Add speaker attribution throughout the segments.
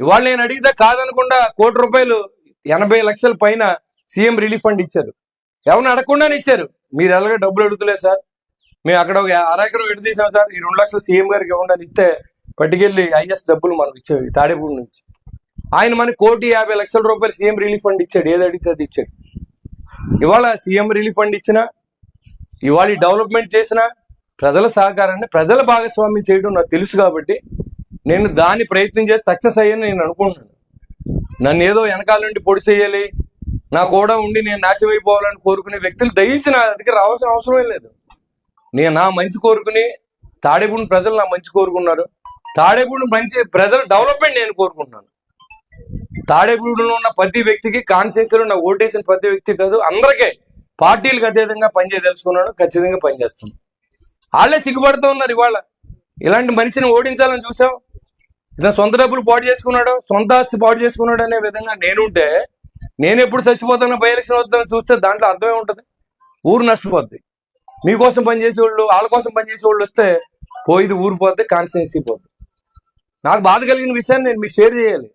Speaker 1: ఇవాళ నేను అడిగితే కాదనకుండా కోటి రూపాయలు ఎనభై లక్షల పైన సీఎం రిలీఫ్ ఫండ్ ఇచ్చారు. ఎవరిని అడగకుండానే ఇచ్చారు. మీరు ఎలాగో డబ్బులు అడుగుతలేదు సార్? మేము అక్కడ ఒక అరెకరం ఎటు సార్? ఈ రెండు లక్షలు సీఎం గారికి ఇవ్వండి ఇస్తే పట్టుకెళ్ళి ఐఎస్ డబ్బులు మనకు ఇచ్చాడు తాడేపూడి నుంచి. ఆయన మనకి కోటి యాభై లక్షల రూపాయలు సీఎం రిలీఫ్ ఫండ్ ఇచ్చాడు. ఏది అడిగితే అది ఇచ్చాడు. ఇవాళ సీఎం రిలీఫ్ ఫండ్ ఇచ్చినా ఇవాళ డెవలప్మెంట్ చేసిన ప్రజల సహకారాన్ని ప్రజల భాగస్వామ్యం చేయడం నాకు తెలుసు కాబట్టి నేను దాన్ని ప్రయత్నం చేసి సక్సెస్ అయ్యని నేను అనుకుంటున్నాను. నన్ను ఏదో వెనకాల నుండి పొడి చేయాలి నా కూడా ఉండి నేను నాశనం అయిపోవాలని కోరుకునే వ్యక్తులు దయించి నా దగ్గర రావాల్సిన అవసరమే లేదు. నేను నా మంచి కోరుకుని తాడేపూడి ప్రజలు నా మంచి కోరుకున్నారు. తాడేపూడి మంచి ప్రజల డెవలప్మెంట్ నేను కోరుకుంటున్నాను. తాడేపూడిలో ఉన్న ప్రతి వ్యక్తికి కాన్స్టిట్యూన్సీలో నా ఓటేసిన ప్రతి వ్యక్తి కాదు అందరికీ పార్టీలకు అతీతంగా పనిచేయ తెలుసుకున్నాడు ఖచ్చితంగా పనిచేస్తున్నాను వాళ్ళే సిగ్గుపడుతూ ఉన్నారు ఇవాళ. ఇలాంటి మనిషిని ఓడించాలని చూసాం ఇతను సొంత డబ్బులు పాడు చేసుకున్నాడు సొంత ఆస్తి పాడు చేసుకున్నాడు అనే విధంగా నేనుంటే నేను ఎప్పుడు చచ్చిపోతానో బై ఎలక్షన్ వద్దని చూస్తే దాంట్లో అర్థమే ఉంటుంది. ఊరు నష్టపోద్ది. మీకోసం పనిచేసే వాళ్ళు వాళ్ళ కోసం పనిచేసే వాళ్ళు వస్తే పోయిది ఊరు పోద్ది కాన్స్టిట్యున్సీ పోద్ది. నాకు బాధ కలిగిన విషయాన్ని నేను మీకు షేర్ చేయాలి.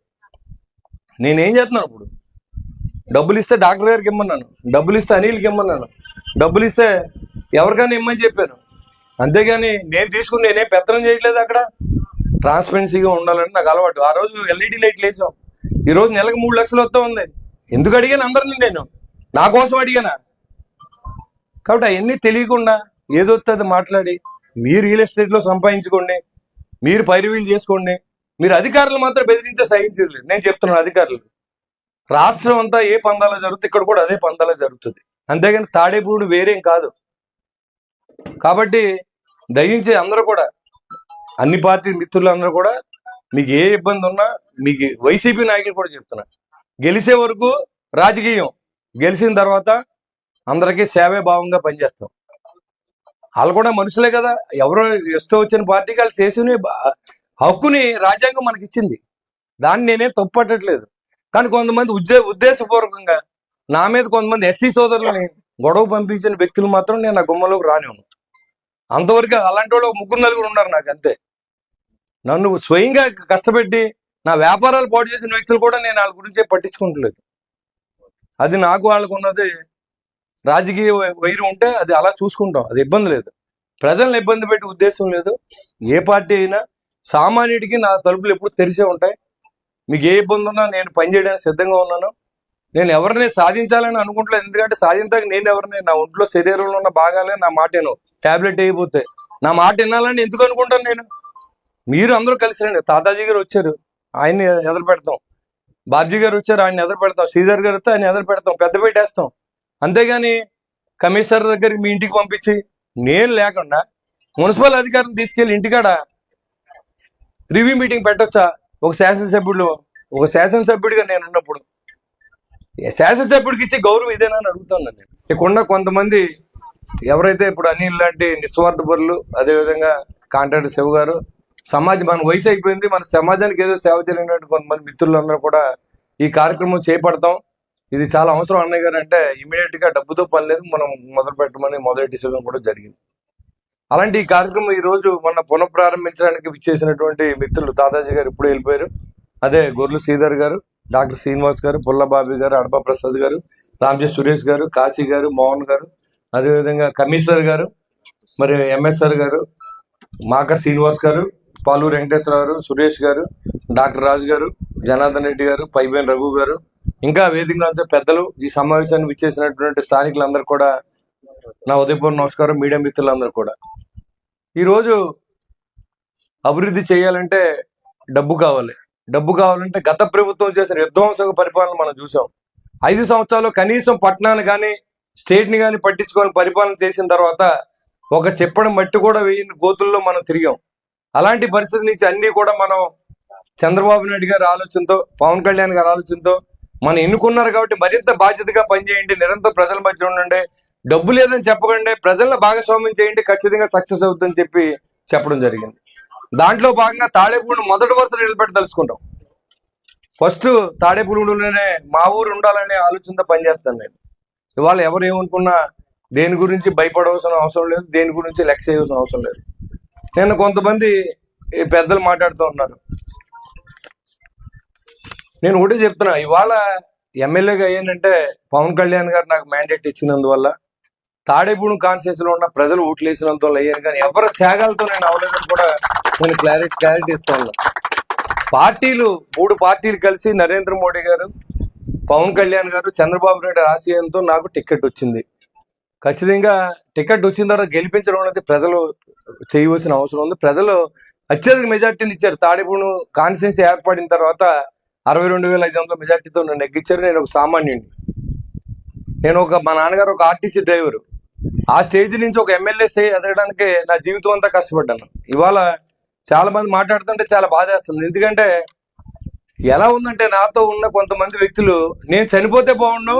Speaker 1: నేనేం చేస్తున్నాను ఇప్పుడు? డబ్బులు ఇస్తే డాక్టర్ గారికి ఇమ్మన్నాను. డబ్బులు ఇస్తే అనిల్కి ఇమ్మన్నాను. డబ్బులు ఇస్తే ఎవరికైనా ఇమ్మని చెప్పాను. అంతేగాని నేను తీసుకుని నేనేం పెత్తనం చేయట్లేదు అక్కడ. ట్రాన్స్పరెన్సీగా ఉండాలని నాకు అలవాటు. ఆ రోజు ఎల్ఈడి లైట్లు వేసాం ఈ రోజు నెలకు మూడు లక్షలు వస్తూ ఉంది. ఎందుకు అడిగాను అందరిని నేను? నా కోసం అడిగానా? కాబట్టి అవన్నీ తెలియకుండా ఏదో మాట్లాడి మీరు రియల్ ఎస్టేట్లో సంపాదించుకోండి మీరు పరివీలు చేసుకోండి. మీరు అధికారులు మాత్రం బెదిరించే సహించలేదు నేను చెప్తున్నాను అధికారులు. రాష్ట్రం అంతా ఏ పందాలో జరుగుతుంది ఇక్కడ కూడా అదే పందాలో జరుగుతుంది. అంతేగాని తాడేపూడు వేరేం కాదు. కాబట్టి దయించి అందరూ కూడా అన్ని పార్టీ మిత్రులందరూ కూడా మీకు ఏ ఇబ్బంది ఉన్నా మీకు వైసీపీ నాయకులు కూడా చెప్తున్నా గెలిచే వరకు రాజకీయం గెలిచిన తర్వాత అందరికీ సేవే భావంగా పనిచేస్తాం. వాళ్ళు కూడా మనుషులే కదా ఎవరో ఇష్టం వచ్చిన పార్టీకి వాళ్ళు చేసిన హక్కుని రాజ్యాంగం మనకి ఇచ్చింది. దాన్ని నేనేం తప్పట్టట్లేదు కానీ కొంతమంది ఉద్దే ఉద్దేశపూర్వకంగా నా మీద కొంతమంది ఎస్సీ సోదరులని గొడవ పంపించిన వ్యక్తులు మాత్రం నేను నా గుమ్మలోకి రానివ్వను. అంతవరకు అలాంటి వాళ్ళు ముగ్గురు నలుగురు ఉన్నారు నాకు అంతే. నన్ను స్వయంగా కష్టపెట్టి నా వ్యాపారాలు పాటు చేసిన వ్యక్తులు కూడా నేను వాళ్ళ గురించే పట్టించుకుంటలేదు. అది నాకు వాళ్ళకు ఉన్నది రాజకీయ వై- ఉంటే అది అలా చూసుకుంటాం అది ఇబ్బంది లేదు. ప్రజల్ని ఇబ్బంది పెట్టే ఉద్దేశం లేదు. ఏ పార్టీ అయినా సామాన్యుడికి నా తలుపులు ఎప్పుడు తెరిసే ఉంటాయి. మీకు ఏ ఇబ్బంది ఉన్నా నేను పనిచేయడానికి సిద్ధంగా ఉన్నాను. నేను ఎవరిని సాధించాలని అనుకుంటలేదు. ఎందుకంటే సాధించాక నేను ఎవరిని నా ఒంట్లో శరీరంలో ఉన్న భాగాలే నా మాటను. టాబ్లెట్ అయిపోతే నా మాట వినాలని ఎందుకు అనుకుంటాను నేను? మీరు అందరూ కలిసి రండి. తాతాజీ గారు వచ్చారు. ఆయన్ని ఎదురు పెడతాం. బాబ్జీ గారు వచ్చారు. ఆయన ఎదురు పెడతాం. శ్రీధర్ గారు వస్తే ఆయన ఎదురు పెడతాం. పెద్ద పెట్టేస్తాం అంతేగాని కమిషనర్ దగ్గరికి మీ ఇంటికి పంపించి నేను లేకుండా మున్సిపల్ అధికారిని తీసుకెళ్ళి ఇంటికాడ రివ్యూ మీటింగ్ పెట్టొచ్చా? ఒక శాసనసభ్యుడు ఒక శాసనసభ్యుడిగా నేను ఉన్నప్పుడు. శాసనసభ్యుడికి ఇచ్చే గౌరవం ఇదేనా అని అడుగుతున్నాను నేను. ఇక్కడ కొంతమంది ఎవరైతే ఇప్పుడు అనిల్ లాంటి నిస్వార్థపరులు అదేవిధంగా కాంట్రాక్టర్ శివ గారు సమాజం మన వయసు అయిపోయింది మన సమాజానికి ఏదో సేవ చేయలేనటువంటి కొంతమంది మిత్రులందరూ కూడా ఈ కార్యక్రమం చేపడతాం. ఇది చాలా అవసరం. అన్నయ్య గారు అంటే గా డబ్బుతో పని లేదు మనం మొదలు పెట్టమని మొదటి కూడా జరిగింది. అలాంటి ఈ కార్యక్రమం ఈ రోజు మొన్న పునఃప్రారంభించడానికి విచ్చేసినటువంటి మిత్రులు తాతాజీ గారు ఇప్పుడు వెళ్ళిపోయారు. అదే గొర్రెలు శ్రీధర్ గారు డాక్టర్ శ్రీనివాస్ గారు పుల్లబాబి గారు అడప ప్రసాద్ గారు రామ్జీ సురేష్ గారు కాశీ గారు మోహన్ గారు అదేవిధంగా కమిషనర్ గారు మరి ఎంఎస్ఆర్ గారు మాక శ్రీనివాస్ గారు పాలూరు వెంకటేశ్వర గారు సురేష్ గారు డాక్టర్ రాజు గారు జనార్దన్ రెడ్డి గారు పైబేన్ రఘు గారు ఇంకా వేదికలో అంతా పెద్దలు ఈ సమావేశాన్ని విచ్చేసినటువంటి స్థానికులందరూ కూడా నా ఉదయపూర్ నమస్కారం మీడియా మిత్రులందరూ కూడా. ఈరోజు అభివృద్ధి చేయాలంటే డబ్బు కావాలి. డబ్బు కావాలంటే గత ప్రభుత్వం చేసిన విధ్వంసక పరిపాలన మనం చూసాం ఐదు సంవత్సరాలు కనీసం పట్టణాన్ని కానీ స్టేట్ని కానీ పట్టించుకొని పరిపాలన చేసిన తర్వాత ఒక చెప్పడం మట్టి కూడా వేయని గోతుల్లో మనం తిరిగాం. అలాంటి పరిస్థితి నుంచి అన్ని కూడా మనం చంద్రబాబు నాయుడు గారి ఆలోచనతో పవన్ కళ్యాణ్ గారి ఆలోచనతో మనం ఎన్నుకున్నారు కాబట్టి మరింత బాధ్యతగా పనిచేయండి నిరంతరం ప్రజల మధ్య ఉండండి. డబ్బు లేదని చెప్పకండి ప్రజల్లో భాగస్వామ్యం చేయండి ఖచ్చితంగా సక్సెస్ అవుతుందని చెప్పి చెప్పడం జరిగింది. దాంట్లో భాగంగా తాడేపూడి మొదటి వరుసలో నిలబెట్టి తలుచుకుంటాం. ఫస్ట్ తాడేపూడిలోనే మా ఊరు ఉండాలనే ఆలోచనతో పనిచేస్తాను నేను. ఇవాళ ఎవరు ఏమనుకున్నా దేని గురించి భయపడవలసిన అవసరం లేదు దేని గురించి లెక్క చేయవలసిన అవసరం లేదు. నేను కొంతమంది ఈ పెద్దలు మాట్లాడుతూ ఉన్నారు. నేను ఒకటే చెప్తున్నా ఇవాళ ఎమ్మెల్యేగా అయ్యానంటే పవన్ కళ్యాణ్ గారు నాకు మ్యాండేట్ ఇచ్చినందువల్ల తాడేపూడి కాన్స్టిట్యూన్స్లో ఉన్న ప్రజలు ఓట్లు వేసినందువల్ల అయ్యాను కానీ ఎవరి త్యాగాలతో నేను అవ్వలేదని కూడా నేను క్లారిటీ క్లారిటీ ఇస్తాను. పార్టీలు మూడు పార్టీలు కలిసి నరేంద్ర మోడీ గారు పవన్ కళ్యాణ్ గారు చంద్రబాబు నాయుడు ఆశయంతో నాకు టికెట్ వచ్చింది. ఖచ్చితంగా టికెట్ వచ్చిన తర్వాత గెలిపించడం అనేది ప్రజలు చేయవలసిన అవసరం ఉంది. ప్రజలు అత్యధిక మెజార్టీని ఇచ్చారు. తాడేపూడు కాన్స్టిట్యున్సీ ఏర్పడిన తర్వాత అరవై రెండు వేల ఐదు వందల మెజార్టీతో నన్ను నెగ్గించారు నేను ఒక సామాన్యుడిని. నేను ఒక మా నాన్నగారు ఒక ఆర్టీసీ డ్రైవరు. ఆ స్టేజ్ నుంచి ఒక ఎమ్మెల్యే స్టే ఎదగడానికి నా జీవితం అంతా కష్టపడ్డాను. ఇవాళ చాలా మంది మాట్లాడుతుంటే చాలా బాధేస్తుంది. ఎందుకంటే ఎలా ఉందంటే నాతో ఉన్న కొంతమంది వ్యక్తులు నేను చనిపోతే బాగుండు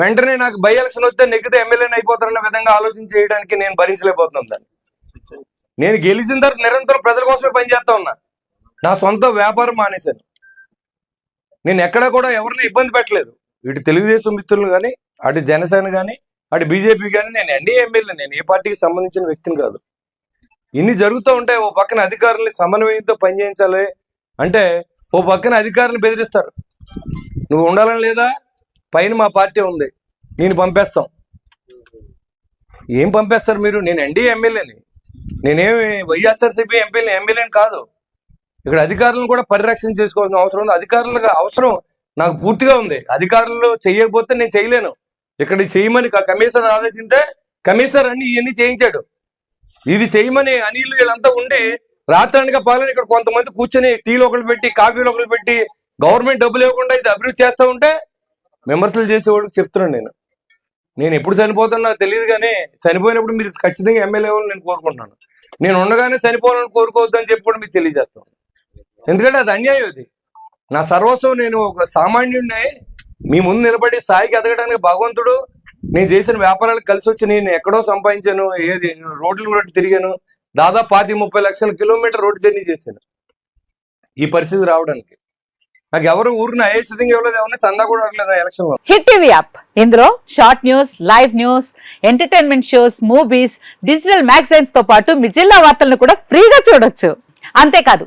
Speaker 1: వెంటనే నాకు బై ఎలక్షన్ వస్తే నెగ్గితే ఎమ్మెల్యేని అయిపోతారన్న విధంగా ఆలోచన చేయడానికి నేను భరించలేకపోతున్నాను దాన్ని. నేను గెలిచిన తర్వాత నిరంతరం ప్రజల కోసమే పనిచేస్తా ఉన్నా. నా సొంత వ్యాపారం మానేశాను. నేను ఎక్కడా కూడా ఎవరిని ఇబ్బంది పెట్టలేదు. ఇటు తెలుగుదేశం మిత్రులు కానీ అటు జనసేన కానీ అటు బీజేపీ కానీ నేను ఎన్డీఏ ఎమ్మెల్యే నేను ఏ పార్టీకి సంబంధించిన వ్యక్తిని కాదు. ఇన్ని జరుగుతూ ఉంటాయి ఓ పక్కన అధికారుల్ని సమన్వయంతో పనిచేయించాలి అంటే ఓ పక్కన అధికారులను బెదిరిస్తారు. నువ్వు ఉండాలని లేదా? పైన మా పార్టీ ఉంది. నేను పంపేస్తాం. ఏం పంపేస్తారు మీరు? నేను ఎన్డీఏ ఎమ్మెల్యేని. నేనేమి వైఎస్ఆర్సీపీ ఎంపీని ఎమ్మెల్యేని కాదు. ఇక్కడ అధికారులను కూడా పరిరక్షణ చేసుకోవాల్సిన అవసరం ఉంది. అధికారులుగా అవసరం నాకు పూర్తిగా ఉంది. అధికారులు చేయకపోతే నేను చేయలేను. ఇక్కడ చేయమని కమిషనర్ ఆదేశింటే కమిషనర్ అన్ని ఇవన్నీ చేయించాడు. ఇది చేయమని అనిల్ వీళ్ళంతా ఉండి రాత్రానిక పాలన ఇక్కడ కొంతమంది కూర్చొని టీలు ఒకరు పెట్టి కాఫీలు ఒకరు పెట్టి గవర్నమెంట్ డబ్బులు ఇవ్వకుండా ఇది అభివృద్ధి చేస్తూ ఉంటే విమర్శలు చేసేవాడికి చెప్తున్నాను నేను. నేను ఎప్పుడు చనిపోతున్నా తెలియదు కానీ చనిపోయినప్పుడు మీరు ఖచ్చితంగా ఎమ్మెల్యే అవ్వాలని నేను కోరుకుంటున్నాను. నేను ఉండగానే చనిపోవాలని కోరుకోవద్దని చెప్పి కూడా మీకు తెలియజేస్తాను. ఎందుకంటే అది అన్యాయం అది. నా సర్వస్వం నేను ఒక సామాన్యుడిని మీ ముందు నిలబడి స్థాయికి ఎదగడానికి భగవంతుడు నేను చేసిన వ్యాపారాలు కలిసి వచ్చి నేను ఎక్కడో సంపాదించాను ఏది రోడ్లు కూడా తిరిగాను. దాదాపు పాతి ముప్పై లక్షల కిలోమీటర్ రోడ్డు జర్నీ చేశాను. ఈ పరిస్థితి రావడానికి. నాకు ఎవరు ఊరిని సిద్ధంగా ఇవ్వలేదు ఎవరిని చందా కూడా అవ్వలేదు ఎలక్షన్లో
Speaker 2: హిట్ టీవీ యాప్. ఇందులో short news live news entertainment shows movies digital మ్యాగజైన్స్తో పాటు మీ జిల్లా వార్తలను కూడా ఫ్రీగా చూడొచ్చు. అంతేకాదు